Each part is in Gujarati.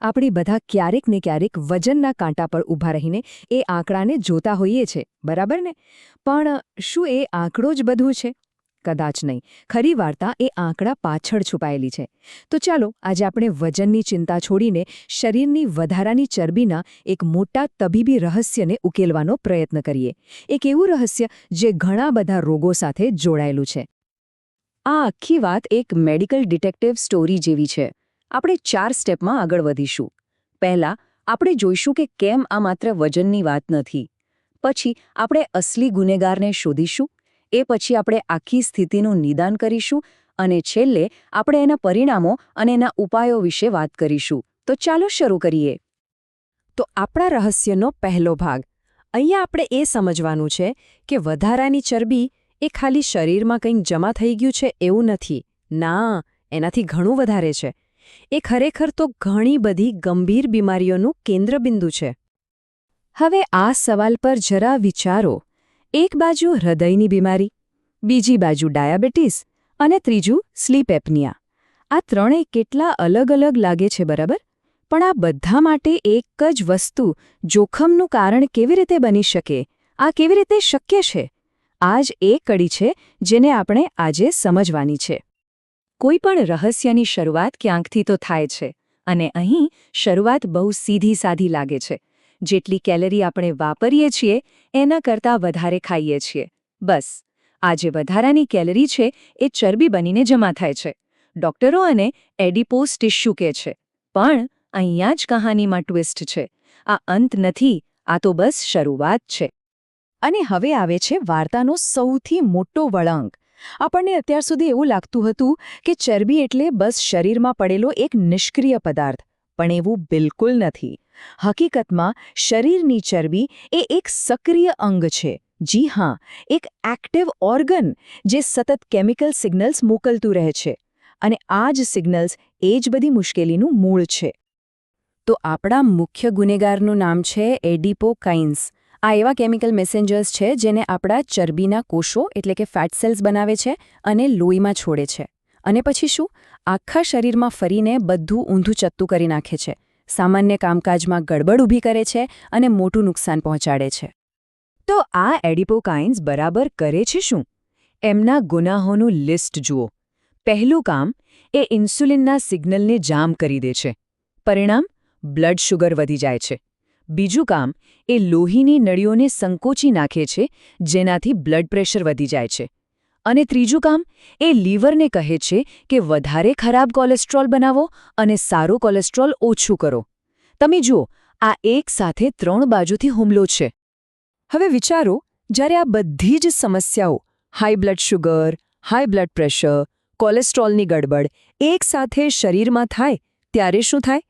આપણે બધા ક્યારેક ને ક્યારેક વજનના કાંટા પર ઊભા રહીને એ આંકડાને જોતા હોઈએ છે, બરાબર ને? પણ શું એ આંકડો જ બધું છે? કદાચ નહીં. ખરી વાર્તા એ આંકડા પાછળ છુપાયેલી છે. તો ચાલો, આજે આપણે વજનની ચિંતા છોડીને શરીરની વધારાની ચરબીના એક મોટા તબીબી રહસ્યને ઉકેલવાનો પ્રયત્ન કરીએ. એક એવું રહસ્ય જે ઘણા બધા રોગો સાથે જોડાયેલું છે. આ આખી વાત એક મેડિકલ ડિટેક્ટિવ સ્ટોરી જેવી છે. આપણે ચાર સ્ટેપમાં આગળ વધીશું. પહેલા, આપણે જોઈશું કે કેમ આ માત્ર વજનની વાત નથી. પછી, આપણે અસલી ગુનેગારને શોધીશું. એ પછી આપણે આખી સ્થિતિનું નિદાન કરીશું અને છેલ્લે આપણે એના પરિણામો અને એના ઉપાયો વિશે વાત કરીશું. તો ચાલો શરૂ કરીએ. તો આપણા રહસ્યનો પહેલો ભાગ. અહીંયા આપણે એ સમજવાનું છે કે વધારાની ચરબી એ ખાલી શરીરમાં કંઈક જમા થઈ ગયું છે એવું નથી. ના, એનાથી ઘણું વધારે છે. એ ખરેખર તો ઘણી બધી ગંભીર બીમારીઓનું કેન્દ્રબિંદુ છે. હવે આ સવાલ પર જરા વિચારો. એક બાજુ હૃદયની બીમારી, બીજી બાજુ ડાયાબિટીસ અને ત્રીજું સ્લીપ એપનિયા. આ ત્રણેય કેટલા અલગ અલગ લાગે છે બરાબર? પણ આ બધા માટે એક જ વસ્તુ જોખમનું કારણ કેવી રીતે બની શકે? આ કેવી રીતે શક્ય છે? આ જ એ કડી છે જેને આપણે આજે સમજવાની છે. કોઈ પણ રહસ્યની શરૂઆત ક્યાંકથી તો થાય છે, અને અહીં શરૂઆત બહુ સીધી સાધી લાગે છે. જેટલી કેલરી આપણે વાપરીએ છીએ, એના કરતાં વધારે ખાઈએ છીએ. બસ આ જે વધારાની કેલરી છે, એ ચરબી બનીને જમા થાય છે. ડોક્ટરો અને એડિપોસ ટિશ્યુ કહે છે. પણ અહીંયા જ કહાનીમાં ટ્વિસ્ટ છે. આ અંત નથી, આ તો બસ શરૂઆત છે. અને હવે આવે છે વાર્તાનો સૌથી મોટો વળાંક. આપણને અત્યાર સુધી એવું લાગતું હતું કે ચરબી એટલે બસ શરીરમાં પડેલો એક નિષ્ક્રિય પદાર્થ, પણ એવું બિલકુલ નથી. હકીકતમાં, શરીરની ચરબી એ એક સક્રિય અંગ છે. જી હા, એક એક્ટિવ ઓર્ગન જે સતત કેમિકલ સિગ્નલ્સ મોકલતું રહે છે. અને આ જ સિગ્નલ્સ એ જ બધી મુશ્કેલીનું મૂળ છે. તો આપણા મુખ્ય ગુનેગારનું નામ છે એડિપોકાઇન્સ. આ એવા કેમિકલ મેસેન્જર્સ છે જેને આપણા ચરબીના કોષો એટલે કે ફેટ સેલ્સ બનાવે છે અને લોહીમાં છોડે છે. અને પછી શું? આખા શરીરમાં ફરીને બધું ઊંધું ચત્તું કરી નાખે છે. સામાન્ય કામકાજમાં ગડબડ ઊભી કરે છે અને મોટું નુકસાન પહોંચાડે છે. તો આ એડિપોકાઇન્સ બરાબર કરે છે શું? એમના ગુનાહોનું લિસ્ટ જુઓ. પહેલું કામ, એ ઇન્સ્યુલિનના સિગ્નલને જામ કરી દે છે. પરિણામ, બ્લડ શુગર વધી જાય છે. બીજું કામ, એ લોહીની નળીઓને સંકોચી નાખે છે, જેનાથી બ્લડ પ્રેશર વધી જાય છે. અને ત્રીજું કામ, એ લીવરને કહે છે કે વધારે ખરાબ કોલેસ્ટ્રોલ બનાવો અને સારું કોલેસ્ટ્રોલ ઓછું કરો. તમે જુઓ, આ એક સાથે ત્રણ બાજુથી હુમલો છે. હવે વિચારો, જ્યારે આ બધી જ સમસ્યાઓ, high blood sugar, high blood pressure, કોલેસ્ટ્રોલની ગડબડ એકસાથે શરીરમાં થાય, ત્યારે શું થાય?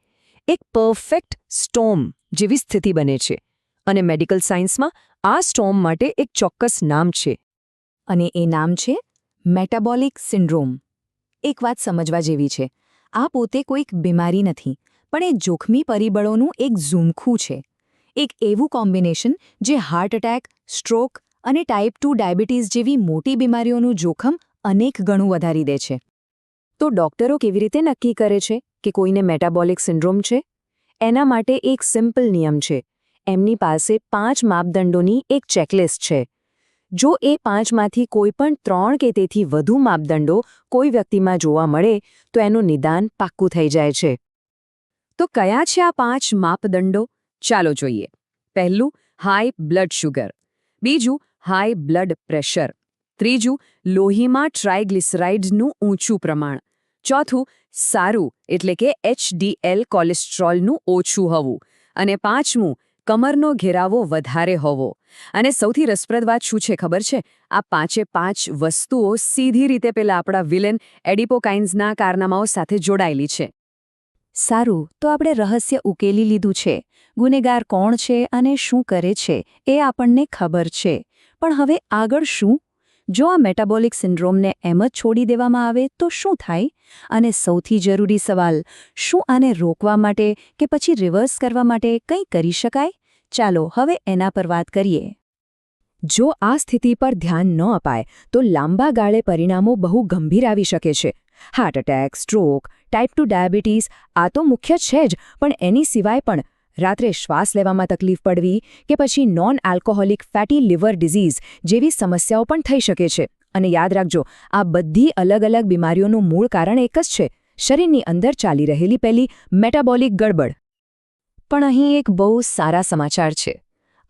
એક પરફેક્ટ સ્ટોમ જેવી સ્થિતિ બને છે અને મેડિકલ સાયન્સમાં આ સ્ટોમ માટે એક ચોક્કસ નામ છે. અને એ નામ છે મેટાબોલિક સિન્ડ્રોમ. એક વાત સમજવા જેવી છે. આ પોતે કોઈક બીમારી નથી, પણ એ જોખમી પરિબળોનું એક ઝૂમખું છે. એક એવું કોમ્બિનેશન જે હાર્ટ એટેક, સ્ટ્રોક અને ટાઈપ ટુ ડાયાબિટીસ જેવી મોટી બીમારીઓનું જોખમ અનેક ગણું વધારી દે છે. તો ડોક્ટરો કેવી રીતે નક્કી કરે છે કે કોઈને મેટાબોલિક સિન્ડ્રોમ છે? એના માટે એક સિમ્પલ નિયમ છે. એમની પાસે પાંચ માપદંડોની એક ચેકલિસ્ટ છે. જો એ પાંચમાંથી કોઈ પણ ત્રણ કે તેથી વધુ માપદંડો કોઈ વ્યક્તિમાં જોવા મળે, તો એનું નિદાન પાક્કું થઈ જાય છે. તો કયા છે આ પાંચ માપદંડો? ચાલો જોઈએ. પહેલું હાઈ બ્લડ શુગર બીજું હાઈ બ્લડ પ્રેશર ત્રીજું, લોહીમાં ટ્રાયગ્લિસરાઇડનું ઊંચું પ્રમાણ. ચોથું, સારું, એટલે કે એચડીએલ કોલેસ્ટ્રોલનું ઓછું હોવું. અને પાંચમું, કમરનો ઘેરાવો વધારે હોવો. અને સૌથી રસપ્રદ વાત શું છે ખબર છે? આ પાંચે પાંચ વસ્તુઓ સીધી રીતે પેલા આપણા વિલન એડિપોકાઇન્સના કારનામાઓ સાથે જોડાયેલી છે. સારું, તો આપણે રહસ્ય ઉકેલી લીધું છે. ગુનેગાર કોણ છે અને શું કરે છે એ આપણને ખબર છે. પણ હવે આગળ શું? જો આ મેટાબોલિક સિન્ડ્રોમને એમ જ છોડી દેવામાં આવે, તો શું થાય? અને સૌથી જરૂરી સવાલ, શું આને રોકવા માટે કે પછી રિવર્સ કરવા માટે કંઈ કરી શકાય? ચાલો, હવે એના પર વાત કરીએ. જો આ સ્થિતિ પર ધ્યાન ન અપાય, તો લાંબા ગાળે પરિણામો બહુ ગંભીર આવી શકે છે. Heart attack, stroke, type two diabetes, આ તો મુખ્ય છે જ, પણ એની સિવાય પણ રાત્રે શ્વાસ લેવામાં તકલીફ પડવી કે પછી non alcoholic fatty liver disease જેવી સમસ્યાઓ પણ થઈ શકે છે. અને યાદ રાખજો, આ બધી અલગ અલગ બીમારીઓનું મૂળ કારણ એક જ છે. શરીરની અંદર ચાલી રહેલી પહેલી મેટાબોલિક ગડબડ. પણ અહીં એક બહુ સારા સમાચાર છે.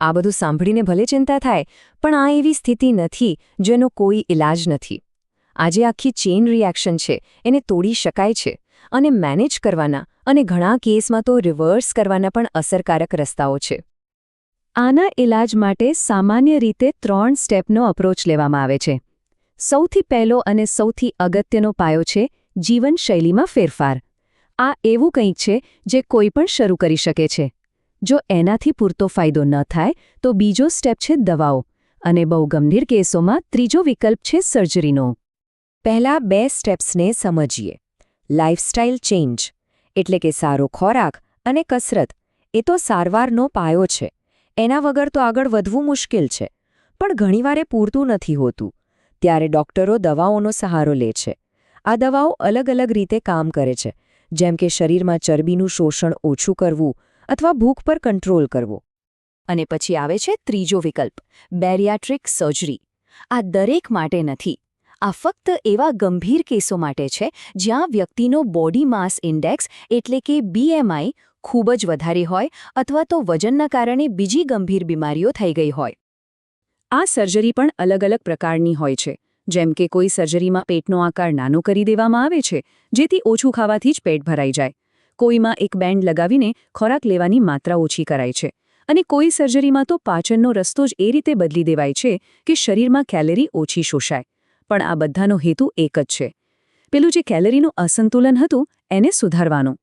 આ બધું સાંભળીને ભલે ચિંતા થાય, પણ આ એવી સ્થિતિ નથી જેનો કોઈ ઇલાજ નથી. આજે આખી ચેઇન રિએક્શન છે, એને તોડી શકાય છે અને મેનેજ કરવાના અને ઘણા કેસમાં તો રિવર્સ કરવાના પણ અસરકારક રસ્તાઓ છે. આના ઇલાજ માટે સામાન્ય રીતે ત્રણ સ્ટેપનો અપ્રોચ લેવામાં આવે છે. સૌથી પહેલો અને સૌથી અગત્યનો પાયો છે જીવનશૈલીમાં ફેરફાર. આ એવું કંઈક છે જે કોઈ પણ શરૂ કરી શકે છે. જો એનાથી પૂરતો ફાયદો ન થાય, તો બીજો સ્ટેપ છે દવાઓ અને બહુ ગંભીર કેસોમાં ત્રીજો વિકલ્પ છે સર્જરીનો પહેલા બે સ્ટેપ્સને સમજીએ. લાઇફસ્ટાઇલ ચેન્જ એટલે કે સારો ખોરાક અને કસરત, એ તો સારવારનો પાયો છે. એના વગર તો આગળ વધવું મુશ્કેલ છે. પણ ઘણીવારે પૂરતું નથી હોતું. ત્યારે ડોક્ટરો દવાઓનો સહારો લે છે. આ દવાઓ અલગ અલગ રીતે કામ કરે છે. જેમ કે શરીરમાં ચરબીનું શોષણ ઓછું કરવું અથવા ભૂખ પર કંટ્રોલ કરવો. અને પછી આવે છે ત્રીજો વિકલ્પ, બેરિયાટ્રિક સર્જરી. આ દરેક માટે નથી. આ ફક્ત એવા ગંભીર કેસો માટે છે જ્યાં વ્યક્તિનો બોડી માસ ઇન્ડેક્સ એટલે કે બીએમઆઈ ખૂબ જ વધારે હોય અથવા તો વજનના કારણે બીજી ગંભીર બીમારીઓ થઈ ગઈ હોય. આ સર્જરી પણ અલગ અલગ પ્રકારની હોય છે, જેમ કે કોઈ સર્જરીમાં પેટનો આકાર નાનો કરી દેવામાં આવે છે, જેથી ઓછું ખાવાથી જ પેટ ભરાઈ જાય. કોઈમાં એક બેન્ડ લગાવીને ખોરાક લેવાની માત્રા ઓછી કરાય છે અને કોઈ સર્જરીમાં તો પાચનનો રસ્તો જ એ રીતે બદલી દેવાય છે કે શરીરમાં કેલેરી ઓછી શોષાય. પણ આ બધાનો હેતુ એક જ છે. પેલું જે કેલરીનું અસંતુલન હતું, એને સુધારવાનું.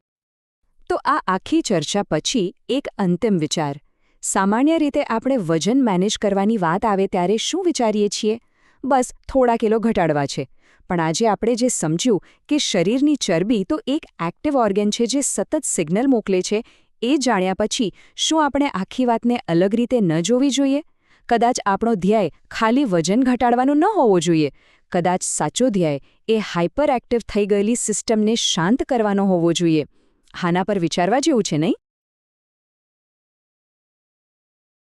તો આ આખી ચર્ચા પછી એક અંતિમ વિચાર. સામાન્ય રીતે આપણે વજન મેનેજ કરવાની વાત આવે ત્યારે શું વિચારીએ છીએ? બસ, થોડા કિલો ઘટાડવા છે. પણ આજે આપણે જે સમજ્યું કે શરીરની ચરબી તો એક એક્ટિવ ઓર્ગેન છે જે સતત સિગ્નલ મોકલે છે, એ જાણ્યા પછી શું આપણે આખી વાતને અલગ રીતે ન જોવી જોઈએ? કદાચ આપણો ધ્યેય ખાલી વજન ઘટાડવાનું ન હોવો જોઈએ. કદાચ સાચો ધ્યેય એ હાઇપર થઈ ગયેલી સિસ્ટમને શાંત કરવાનો હોવો જોઈએ. હાના પર વિચારવા જેવું છે નહીં?